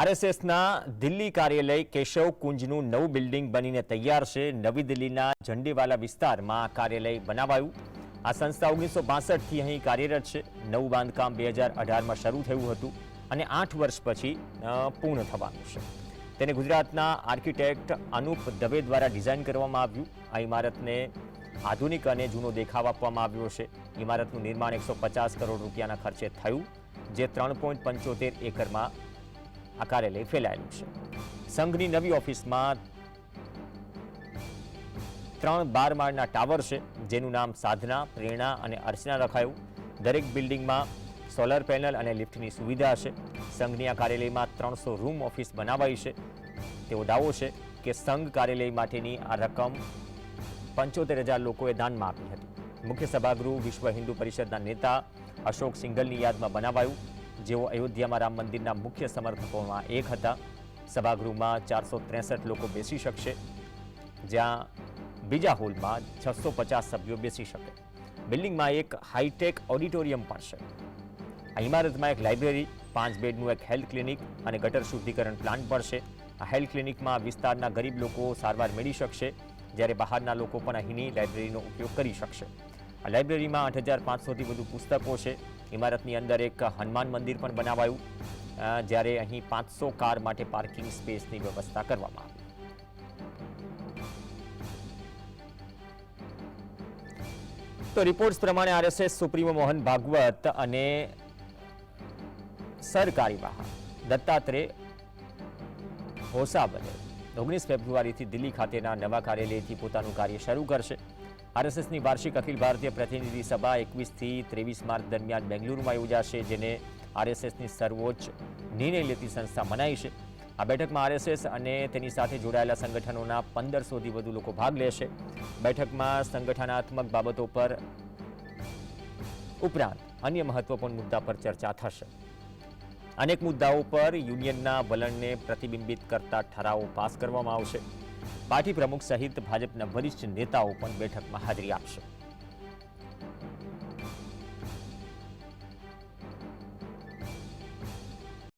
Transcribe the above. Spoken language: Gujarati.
આરએસએસના દિલ્હી કાર્યાલય કેશવ કુંજનું નવું બિલ્ડિંગ બનીને તૈયાર છે. નવી દિલ્હીના ઝંડીવાલા વિસ્તારમાં આ કાર્યાલય બનાવાયું. આ સંસ્થા ઓગણીસો બાસઠથી અહીં કાર્યરત છે. નવું બાંધકામ બે હજાર અઢારમાં શરૂ થયું હતું અને આઠ વર્ષ પછી પૂર્ણ થવાનું છે. તેને ગુજરાતના આર્કિટેક્ટ અનુપ દવે દ્વારા ડિઝાઇન કરવામાં આવ્યું. આ ઇમારતને આધુનિક અને જૂનો દેખાવ આપવામાં આવ્યો છે. ઇમારતનું નિર્માણ એકસો કરોડ રૂપિયાના ખર્ચે થયું, જે ત્રણ એકરમાં આ કાર્યાલય ફેલાયેલું છે. સંઘની નવી ઓફિસમાં ત્રણ બાર માળના ટાવર છે, જેનું નામ સાધના, પ્રેરણા અને અર્ચના રખાયું. દરેક બિલ્ડિંગમાં સોલર પેનલ અને લિફ્ટની સુવિધા છે. સંઘની આ કાર્યાલયમાં ત્રણસો રૂમ ઓફિસ બનાવાઈ છે. તેવો દાવો છે કે સંઘ કાર્યાલય માટેની આ રકમ પંચોતેર હજાર લોકોએ દાનમાં આપી હતી. મુખ્ય સભાગૃહ વિશ્વ હિન્દુ પરિષદના નેતા અશોક સિંઘલની યાદમાં બનાવાયું જેઓ અયોધ્યામાં રામ મંદિરના મુખ્ય સમર્થકોમાં એક હતા. સભાગૃહમાં ચારસો ત્રેસઠ લોકો બેસી શકશે, જ્યાં બીજા હોલમાં છસો પચાસ સભ્યો બેસી શકે. બિલ્ડિંગમાં એક હાઈટેક ઓડિટોરિયમ પણ છે. આ ઇમારતમાં એક લાઇબ્રેરી, પાંચ બેડનું એક હેલ્થ ક્લિનિક અને ગટર શુદ્ધિકરણ પ્લાન્ટ પણ છે. આ હેલ્થ ક્લિનિકમાં વિસ્તારના ગરીબ લોકો સારવાર મેળવી શકશે, જ્યારે બહારના લોકો પણ અહીંની લાઇબ્રેરીનો ઉપયોગ કરી શકશે. આ લાઇબ્રેરીમાં આઠ હજાર પાંચસોથી વધુ પુસ્તકો છે. ઇમારતની અંદર એક હનુમાન મંદિર પણ બનાવાયું જ્યારે અહીં પાંચસો કાર માટે પાર્કિંગ સ્પેસની વ્યવસ્થા કરવામાં આવી. તો રિપોર્ટ્સ પ્રમાણે આરએસએસ સુપ્રીમો મોહન ભાગવત અને સરકારીવાહ દત્તાત્રેય હોસાબલે ઓગણીસ ફેબ્રુઆરીથી દિલ્હી ખાતેના નવા કાર્યાલયથી પોતાનું કાર્ય શરૂ કરશે. આરએસએસની વાર્ષિક અખિલ ભારતીય પ્રતિનિધિ સભા એકવીસથી ત્રેવીસ માર્ચ દરમિયાન બેંગલુરુમાં યોજાશે, જેને આરએસએસની સર્વોચ્ચ નિર્ણય લેતી સંસ્થા મનાઈ છે. આ બેઠકમાં આરએસએસ અને તેની સાથે જોડાયેલા સંગઠનોના પંદરસોથી વધુ લોકો ભાગ લેશે. બેઠકમાં સંગઠનાત્મક બાબતો પર ઉપરાંત અન્ય મહત્વપૂર્ણ મુદ્દા પર ચર્ચા થશે. અનેક મુદ્દાઓ પર યુનિયનના વલણને પ્રતિબિંબિત કરતા ઠરાવો પાસ કરવામાં આવશે. પાર્ટી પ્રમુખ સહિત ભાજપના વરિષ્ઠ નેતાઓ પણ બેઠકમાં હાજરી આપશે.